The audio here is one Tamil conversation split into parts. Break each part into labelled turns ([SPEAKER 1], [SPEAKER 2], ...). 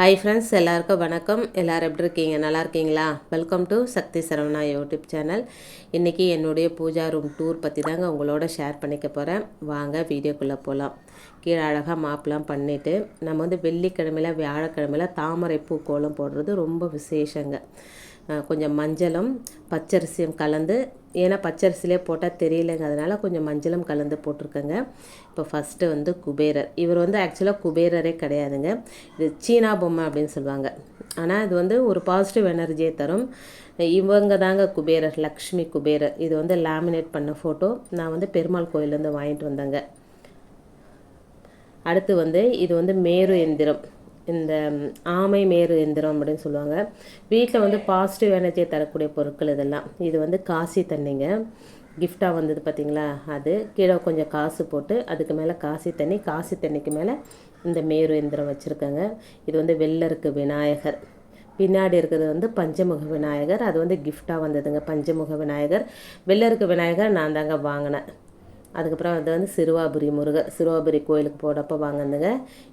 [SPEAKER 1] ஹாய் ஃப்ரெண்ட்ஸ் எல்லாருக்கும் வணக்கம் எல்லோரும் எப்படி இருக்கீங்க நல்லா இருக்கீங்களா welcome to Shakti Saravana YouTube channel இன்றைக்கி என்னுடைய பூஜா ரூம் டூர் பற்றி தாங்க உங்களோட ஷேர் பண்ணிக்க போகிறேன் வாங்க வீடியோக்குள்ளே போகலாம் கீழே அழகாக மாப்பிளாம் பண்ணிவிட்டு நம்ம வந்து வெள்ளிக்கிழமையில் வியாழக்கிழமையில் தாமரை பூ கோலம் போடுறது ரொம்ப விசேஷங்க கொஞ்சம் மஞ்சளும் பச்சரிசியும் கலந்து ஏன்னா பச்சரிசிலே போட்டால் தெரியலைங்க அதனால் கொஞ்சம் மஞ்சளும் கலந்து போட்டிருக்கேங்க இப்போ ஃபஸ்ட்டு வந்து குபேரர் இவர் வந்து ஆக்சுவலாக குபேரரே கிடையாதுங்க இது சீனா பொம்மை அப்படின்னு சொல்லுவாங்க ஆனால் இது வந்து ஒரு பாசிட்டிவ் எனர்ஜியை தரும் இவங்க தாங்க குபேரர் லக்ஷ்மி குபேரர் இது வந்து லேமினேட் பண்ண ஃபோட்டோ நான் வந்து பெருமாள் கோயிலேருந்து வாங்கிட்டு வந்தேங்க அடுத்து வந்து இது வந்து மேரு எந்திரம் இந்த ஆமை மேறு எந்திரம் அப்படின்னு சொல்லுவாங்க வீட்டில் வந்து பாசிட்டிவ் எனர்ஜியை தரக்கூடிய பொருட்கள் இதெல்லாம் இது வந்து காசி தண்ணிங்க கிஃப்டாக வந்தது பார்த்தீங்களா அது கீழே கொஞ்சம் காசு போட்டு அதுக்கு மேலே காசி தண்ணி காசி தண்ணிக்கு மேலே இந்த மேரு எந்திரம் வச்சுருக்காங்க இது வந்து வெள்ளருக்கு விநாயகர் பின்னாடி இருக்கிறது வந்து பஞ்சமுக விநாயகர் அது வந்து கிஃப்டாக வந்ததுங்க பஞ்சமுக விநாயகர் வெள்ளருக்கு விநாயகர் நான் தாங்க வாங்கினேன் அதுக்கப்புறம் அது வந்து சிறுவாபுரி முருகர் சிறுவாபுரி கோயிலுக்கு போகிறப்ப வாங்கினதுங்க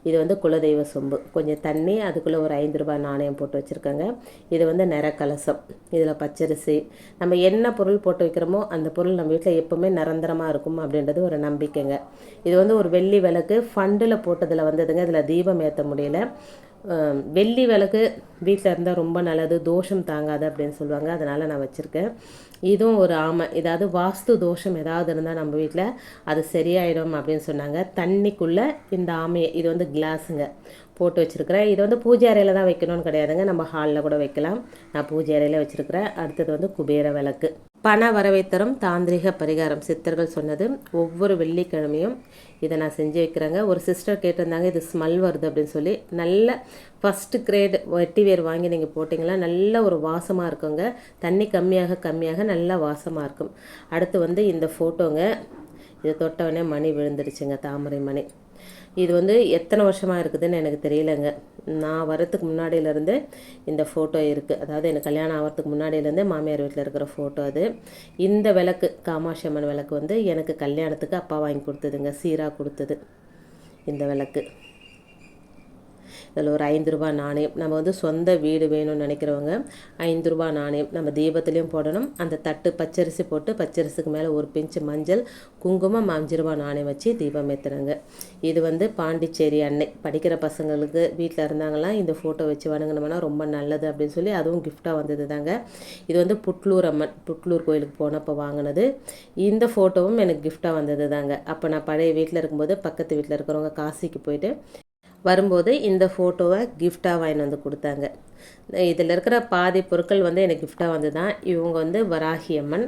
[SPEAKER 1] இது வந்து குலதெய்வ சொம்பு கொஞ்சம் தண்ணி அதுக்குள்ளே ஒரு ஐந்து ரூபாய் நாணயம் போட்டு வச்சுருக்கேங்க இது வந்து நிறக்கலசம் இதில் பச்சரிசி நம்ம என்ன பொருள் போட்டு வைக்கிறோமோ அந்த பொருள் நம்ம வீட்டில் எப்போவுமே நிரந்தரமாக இருக்கும் அப்படின்றது ஒரு நம்பிக்கைங்க இது வந்து ஒரு வெள்ளி விளக்கு ஃபண்டில் போட்டதில் வந்ததுங்க இதில் தீபம் ஏற்ற முடியல வெள்ளி விளக்கு வீட்டில் இருந்தால் ரொம்ப நல்லது தோஷம் தாங்காது அப்படின்னு சொல்லுவாங்க அதனால் நான் வச்சுருக்கேன் இதுவும் ஒரு ஆமை ஏதாவது வாஸ்து தோஷம் ஏதாவது இருந்தால் நம்ம வீட்டில் அது சரியாயிடும் அப்படின்னு சொன்னாங்க தண்ணிக்குள்ளே இந்த ஆமையை இது வந்து கிளாஸுங்க போட்டு வச்சுருக்கிறேன் இது வந்து பூஜை அறையில் தான் வைக்கணும்னு கிடையாதுங்க நம்ம ஹாலில் கூட வைக்கலாம் நான் பூஜை அறையில் வச்சுருக்கிறேன் அடுத்தது வந்து குபேர விளக்கு பண வரவை தரும் தாந்திரிக பரிகாரம் சித்தர்கள் சொன்னது ஒவ்வொரு வெள்ளிக்கிழமையும் இதை நான் செஞ்சு வைக்கிறேங்க ஒரு சிஸ்டர் கேட்டிருந்தாங்க இது ஸ்மெல் வருது அப்படின்னு சொல்லி நல்ல ஃபஸ்ட்டு கிரேடு வெட்டி வேர் வாங்கி நீங்கள் போட்டிங்கன்னா நல்ல ஒரு வாசமாக இருக்குங்க தண்ணி கம்மியாக கம்மியாக நல்லா வாசமாக இருக்கும் அடுத்து வந்து இந்த ஃபோட்டோங்க இதை தொட்டவொடனே மணி விழுந்துடுச்சுங்க தாமரை மணி இது வந்து எத்தனை வருஷமாக இருக்குதுன்னு எனக்கு தெரியலங்க நான் வரத்துக்கு முன்னாடியிலேருந்து இந்த ஃபோட்டோ இருக்குது அதாவது எனக்கு கல்யாணம் ஆகிறதுக்கு முன்னாடியிலேருந்து மாமியார் வீட்டில் இருக்கிற ஃபோட்டோ அது இந்த விளக்கு காமாட்சி அம்மன் விளக்கு வந்து எனக்கு கல்யாணத்துக்கு அப்பா வாங்கி கொடுத்ததுங்க சீராக கொடுத்தது இந்த விளக்கு இதில் ஒரு ஐந்து ரூபா நாணயம் நம்ம வந்து சொந்த வீடு வேணும்னு நினைக்கிறவங்க ஐந்து ரூபா நாணயம் நம்ம தீபத்துலேயும் போடணும் அந்த தட்டு பச்சரிசி போட்டு பச்சரிசிக்கு மேலே ஒரு பிஞ்சு மஞ்சள் குங்குமம் அஞ்சு ரூபா நாணயம் வச்சு தீபம் ஏற்றுறாங்க இது வந்து பாண்டிச்சேரி அன்னை படிக்கிற பசங்களுக்கு வீட்டில் இருந்தாங்கலாம் இந்த ஃபோட்டோ வச்சு வணங்கினோம்னா ரொம்ப நல்லது அப்படின்னு சொல்லி அதுவும் கிஃப்டாக வந்தது தாங்க இது வந்து புட்லூர் அம்மன் புட்லூர் கோயிலுக்கு போனப்போ வாங்கினது இந்த ஃபோட்டோவும் எனக்கு கிஃப்டாக வந்தது தாங்க அப்போ நான் பழைய வீட்டில் இருக்கும்போது பக்கத்து வீட்டில் இருக்கிறவங்க காசிக்கு போயிட்டு வரும்போது இந்த ஃபோட்டோவை கிஃப்டாக வாங்கி வந்து கொடுத்தாங்க இதில் இருக்கிற பாதி பொருட்கள் வந்து எனக்கு கிஃப்டாக வந்து தான் இவங்க வந்து வராகி அம்மன்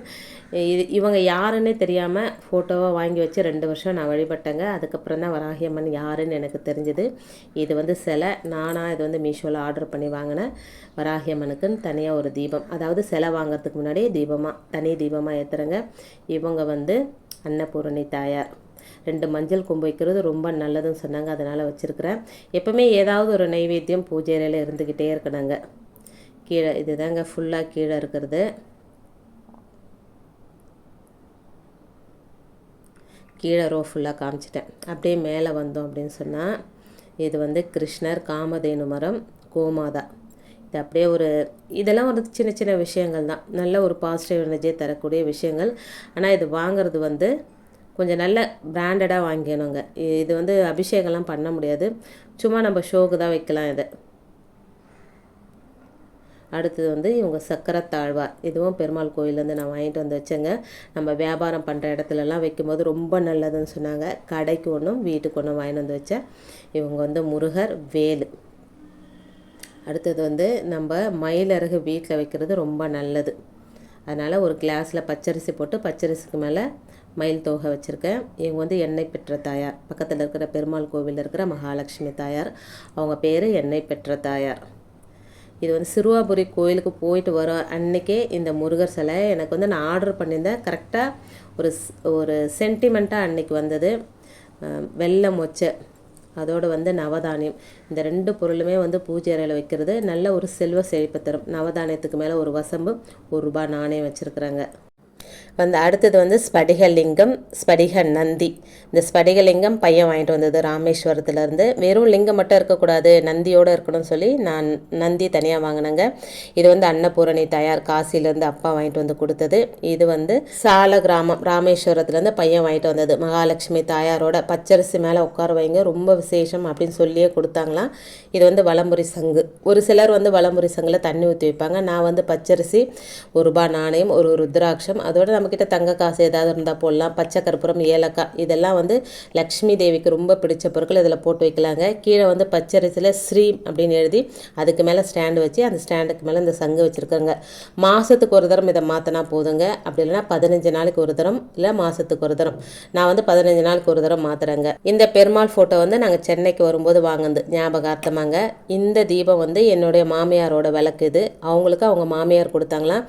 [SPEAKER 1] இது இவங்க யாருன்னே தெரியாமல் ஃபோட்டோவை வாங்கி வச்சு ரெண்டு வருஷம் நான் வழிபட்டேங்க அதுக்கப்புறம் தான் வராகி அம்மன் யாருன்னு எனக்கு தெரிஞ்சது இது வந்து சிலை நானாக இது வந்து மீஷோவில் ஆர்டர் பண்ணி வாங்கினேன் வராகி அம்மனுக்குன்னு தனியாக ஒரு தீபம் அதாவது சிலை வாங்குறதுக்கு முன்னாடியே தீபமாக தனி தீபமாக ஏற்றுறேங்க இவங்க வந்து அன்னபூரணி தாயார் ரெண்டு மஞ்சள் கொம்பு வைக்கிறது ரொம்ப நல்லதுன்னு சொன்னாங்க அதனால் வச்சுருக்கிறேன் எப்போவுமே ஏதாவது ஒரு நைவேத்தியம் பூஜை அறையில் இருந்துக்கிட்டே இருக்கணுங்க கீழே இதுதாங்க ஃபுல்லாக கீழே இருக்கிறது கீழே ரோ ஃபுல்லாக காமிச்சிட்டேன் அப்படியே மேலே வந்தோம் அப்படின்னு சொன்னால் இது வந்து கிருஷ்ணர் காமதேனு மரம் கோமாதா இது அப்படியே ஒரு இதெல்லாம் வந்து சின்ன சின்ன விஷயங்கள் தான் நல்ல ஒரு பாசிட்டிவ் எனர்ஜியை தரக்கூடிய விஷயங்கள் ஆனால் இது வாங்கிறது வந்து கொஞ்சம் நல்ல பிராண்டடாக வாங்கிக்கணுங்க இது வந்து அபிஷேகம்லாம் பண்ண முடியாது சும்மா நம்ம ஷோக்கு தான் வைக்கலாம் இதை அடுத்தது வந்து இவங்க சக்கரை தாழ்வார் இதுவும் பெருமாள் கோயிலேருந்து நான் வாங்கிட்டு வந்து வச்சேங்க நம்ம வியாபாரம் பண்ணுற இடத்துலலாம் வைக்கும்போது ரொம்ப நல்லதுன்னு சொன்னாங்க கடைக்கு ஒன்றும் வீட்டுக்கு ஒன்றும் வாங்கிட்டு வந்து வச்சேன் இவங்க வந்து முருகர் வேலு அடுத்தது வந்து நம்ம மயிலருகு வீட்டில் வைக்கிறது ரொம்ப நல்லது அதனால் ஒரு கிளாஸில் பச்சரிசி போட்டு பச்சரிசிக்கு மேலே மயில் தோகை வச்சுருக்கேன் இவங்க வந்து எண்ணெய் பெற்ற தாயார் பக்கத்தில் இருக்கிற பெருமாள் கோவிலில் இருக்கிற மகாலட்சுமி தாயார் அவங்க பேர் எண்ணெய் பெற்ற தாயார் இது வந்து சிறுவாபுரி கோயிலுக்கு போயிட்டு வர அன்னைக்கே இந்த முருகர் சிலை எனக்கு வந்து நான் ஆர்டர் பண்ணியிருந்தேன் கரெக்டாக ஒரு ஒரு சென்டிமெண்ட்டாக அன்னைக்கு வந்தது வெள்ளை மொச்சை அதோடு வந்து நவதானியம் இந்த ரெண்டு பொருளுமே வந்து பூஜை அறையில் வைக்கிறது நல்ல ஒரு செல்வ செழிப்பு தரும் நவதானியத்துக்கு மேலே ஒரு வசம்பு ஒரு ரூபாய் நாணயம் வச்சுருக்குறாங்க வந்து அடுத்தது வந்து ஸ்படிகலிங்கம் ஸ்படிக நந்தி இந்த ஸ்படிகலிங்கம் பையன் வாங்கிட்டு வந்தது ராமேஸ்வரத்துலேருந்து வெறும் லிங்கம் மட்டும் இருக்கக்கூடாது நந்தியோடு இருக்கணும்னு சொல்லி நான் நந்தி தனியாக வாங்கினேங்க இது வந்து அன்னபூரணி தயார் காசிலேருந்து அப்பா வாங்கிட்டு வந்து கொடுத்தது இது வந்து சால கிராமம் ராமேஸ்வரத்துலேருந்து பையன் வாங்கிட்டு வந்தது மகாலட்சுமி தாயாரோட பச்சரிசி மேலே உட்கார வைங்க ரொம்ப விசேஷம் அப்படின்னு சொல்லியே கொடுத்தாங்களாம் இது வந்து வளமுறை சங்கு ஒரு சிலர் வந்து வளமுறை சங்கில் தண்ணி ஊற்றி வைப்பாங்க நான் வந்து பச்சரிசி ஒரு ரூபா நாணயம் ஒரு ருத்ராட்சம் அதோட நம்மக்கிட்ட தங்க காசு ஏதாவது இருந்தால் போடலாம் பச்சை கற்பூரம் ஏலக்காய் இதெல்லாம் வந்து லக்ஷ்மி தேவிக்கு ரொம்ப பிடிச்ச பொருட்கள் இதில் போட்டு வைக்கலாங்க கீழே வந்து பச்சரிசியில் ஸ்ரீம் அப்படின்னு எழுதி அதுக்கு மேலே ஸ்டாண்டு வச்சு அந்த ஸ்டாண்டுக்கு மேலே இந்த சங்கு வச்சுருக்காங்க மாதத்துக்கு ஒரு தரம் இதை மாற்றினா போதுங்க அப்படி இல்லைன்னா பதினஞ்சு நாளைக்கு ஒரு தரம் இல்லை மாதத்துக்கு ஒரு தரம் நான் வந்து பதினஞ்சு நாளுக்கு ஒரு தரம் மாற்றுறேங்க இந்த பெருமாள் ஃபோட்டோ வந்து நாங்கள் சென்னைக்கு வரும்போது வாங்கினது ஞாபகார்த்தமாங்க இந்த தீபம் வந்து என்னுடைய மாமியாரோட விளக்கு இது அவங்களுக்கு அவங்க மாமியார் கொடுத்தாங்களாம்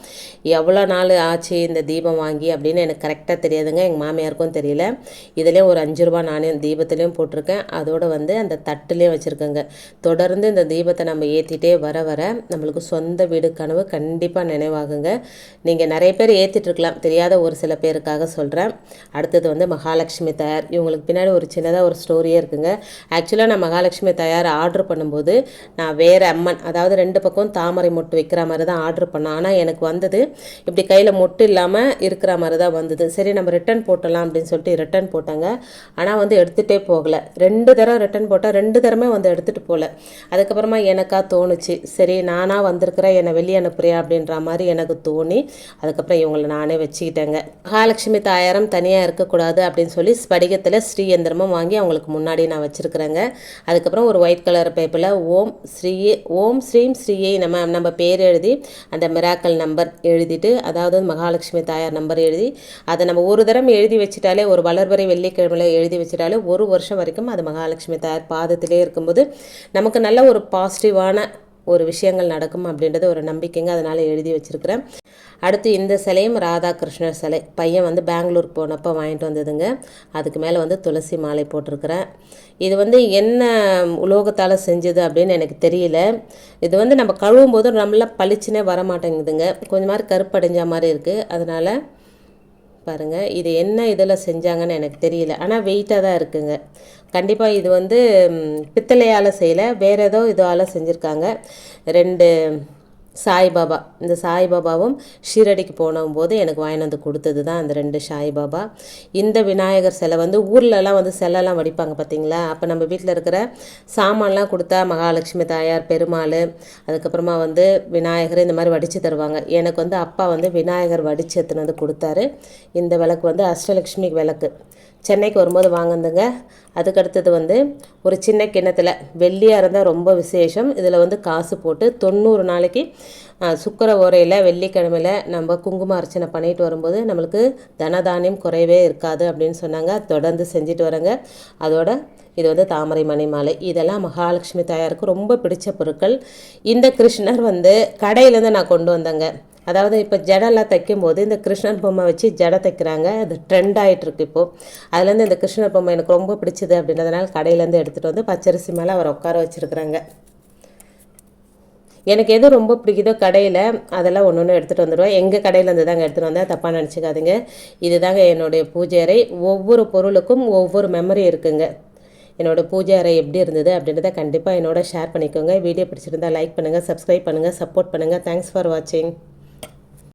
[SPEAKER 1] எவ்வளோ நாள் ஆச்சு இந்த தீபம் வாங்கி அப்படின்னு எனக்கு கரெக்டாக தெரியாதுங்க எங்கள் மாமியாருக்கும் தெரியல இதுலேயும் ஒரு அஞ்சு ரூபா நானே தீபத்துலேயும் போட்டிருக்கேன் அதோடு வந்து அந்த தட்டுலேயும் வச்சுருக்கேங்க தொடர்ந்து இந்த தீபத்தை நம்ம ஏற்றிட்டே வர வர நம்மளுக்கு சொந்த வீடு கனவு கண்டிப்பாக நினைவாகுங்க நீங்கள் நிறைய பேர் ஏற்றிட்டுருக்கலாம் தெரியாத ஒரு சில பேருக்காக சொல்கிறேன் அடுத்தது வந்து மகாலட்சுமி தயார் இவங்களுக்கு பின்னாடி ஒரு சின்னதாக ஒரு ஸ்டோரியே இருக்குங்க ஆக்சுவலாக நான் மகாலட்சுமி தயார் ஆர்டர் பண்ணும்போது நான் வேறு அம்மன் அதாவது ரெண்டு பக்கம் தாமரை மொட்டு வைக்கிற மாதிரி தான் ஆர்டர் பண்ணேன் ஆனால் எனக்கு வந்தது இப்படி கையில் மொட்டு இல்லாமல் இல்லாமல் இருக்கிற மாதிரி தான் வந்தது சரி நம்ம ரிட்டன் போட்டலாம் அப்படின்னு சொல்லிட்டு ரிட்டன் போட்டாங்க ஆனால் வந்து எடுத்துகிட்டே போகலை ரெண்டு தரம் ரிட்டன் போட்டால் ரெண்டு தரமே வந்து எடுத்துகிட்டு போகல அதுக்கப்புறமா எனக்கா தோணுச்சு சரி நானாக வந்திருக்கிறேன் என்னை வெளியே அனுப்புறியா அப்படின்ற மாதிரி எனக்கு தோணி அதுக்கப்புறம் இவங்களை நானே வச்சுக்கிட்டேங்க மகாலட்சுமி தாயாரம் தனியாக இருக்கக்கூடாது அப்படின்னு சொல்லி ஸ்படிகத்தில் ஸ்ரீயந்திரமும் வாங்கி அவங்களுக்கு முன்னாடி நான் வச்சுருக்குறேங்க அதுக்கப்புறம் ஒரு ஒயிட் கலர் பேப்பரில் ஓம் ஸ்ரீயே ஓம் ஸ்ரீம் ஸ்ரீயை நம்ம நம்ம பேர் எழுதி அந்த மிராக்கல் நம்பர் எழுதிட்டு அதாவது மகாலட்சுமி தாயார் நம்பர் எழுதி அதை நம்ம ஒரு தரம் எழுதி வச்சுட்டாலே ஒரு வளர்வரை வெள்ளிக்கிழமையில் எழுதி வச்சுட்டாலே ஒரு வருஷம் வரைக்கும் அது மகாலட்சுமி தாயார் பாதத்திலே இருக்கும்போது நமக்கு நல்ல ஒரு பாசிட்டிவான ஒரு விஷயங்கள் நடக்கும் அப்படின்றது ஒரு நம்பிக்கைங்க அதனால் எழுதி வச்சுருக்கிறேன் அடுத்து இந்த சிலையும் ராதாகிருஷ்ணர் சிலை பையன் வந்து பெங்களூர் போனப்போ வாங்கிட்டு வந்ததுங்க அதுக்கு மேலே வந்து துளசி மாலை போட்டிருக்கிறேன் இது வந்து என்ன உலோகத்தால் செஞ்சது அப்படின்னு எனக்கு தெரியல இது வந்து நம்ம கழுவும் போது நம்மளாம் பளிச்சுனே வரமாட்டேங்குதுங்க கொஞ்சம் மாதிரி கருப்படைஞ்ச மாதிரி இருக்குது அதனால் பாருங்கள் இது என்ன இதில் செஞ்சாங்கன்னு எனக்கு தெரியல ஆனால் வெயிட்டாக தான் இருக்குங்க கண்டிப்பாக இது வந்து பித்தளையால் செய்யலை வேறு ஏதோ இதால் செஞ்சுருக்காங்க ரெண்டு சாய்பாபா இந்த சாய்பாபாவும் ஷீரடிக்கு போது எனக்கு வாங்கிட்டு வந்து கொடுத்தது தான் அந்த ரெண்டு சாய்பாபா இந்த விநாயகர் சிலை வந்து ஊர்லலாம் வந்து சிலைலாம் வடிப்பாங்க பார்த்தீங்களா அப்போ நம்ம வீட்டில் இருக்கிற சாமான்லாம் கொடுத்தா மகாலட்சுமி தாயார் பெருமாள் அதுக்கப்புறமா வந்து விநாயகர் இந்த மாதிரி வடித்து தருவாங்க எனக்கு வந்து அப்பா வந்து விநாயகர் வடித்து எடுத்துன்னு வந்து கொடுத்தாரு இந்த விளக்கு வந்து அஷ்டலக்ஷ்மி விளக்கு சென்னைக்கு வரும்போது வாங்குந்துங்க அதுக்கடுத்தது வந்து ஒரு சின்ன கிண்ணத்தில் வெள்ளியாக இருந்தால் ரொம்ப விசேஷம் இதில் வந்து காசு போட்டு தொண்ணூறு நாளைக்கு சுக்கர உரையில் வெள்ளிக்கிழமையில் நம்ம குங்கும அர்ச்சனை பண்ணிட்டு வரும்போது நம்மளுக்கு தனதானியம் குறையவே இருக்காது அப்படின்னு சொன்னாங்க தொடர்ந்து செஞ்சுட்டு வரேங்க அதோட இது வந்து தாமரை மணி மாலை இதெல்லாம் மகாலட்சுமி தாயாருக்கு ரொம்ப பிடிச்ச பொருட்கள் இந்த கிருஷ்ணர் வந்து கடையிலேருந்து நான் கொண்டு வந்தேங்க அதாவது இப்போ ஜடெல்லாம் தைக்கும்போது இந்த கிருஷ்ணன் பொம்மை வச்சு ஜடை தைக்கிறாங்க அது ட்ரெண்ட் ஆகிட்டுருக்கு இப்போது அதுலேருந்து இந்த கிருஷ்ணர் பொம்மை எனக்கு ரொம்ப பிடிச்சது அப்படின்றதுனால கடையிலேருந்து எடுத்துகிட்டு வந்து பச்சரிசி மேலே அவர் உட்கார வச்சுருக்குறாங்க எனக்கு எது ரொம்ப பிடிக்குதோ கடையில் அதெல்லாம் ஒன்று ஒன்று எடுத்துகிட்டு வந்துடுவோம் எங்கள் கடையிலேருந்து தாங்க எடுத்துகிட்டு வந்தால் தப்பாக நினச்சிக்காதீங்க இது தாங்க என்னுடைய பூஜை அறை ஒவ்வொரு பொருளுக்கும் ஒவ்வொரு மெமரி இருக்குங்க என்னோடய பூஜை அறை எப்படி இருந்தது அப்படின்றத கண்டிப்பாக என்னோட ஷேர் பண்ணிக்கோங்க வீடியோ பிடிச்சிருந்தால் லைக் பண்ணுங்கள் சப்ஸ்கிரைப் பண்ணுங்கள் சப்போர்ட் பண்ணுங்கள் தேங்க்ஸ் ஃபார் வாட்சிங்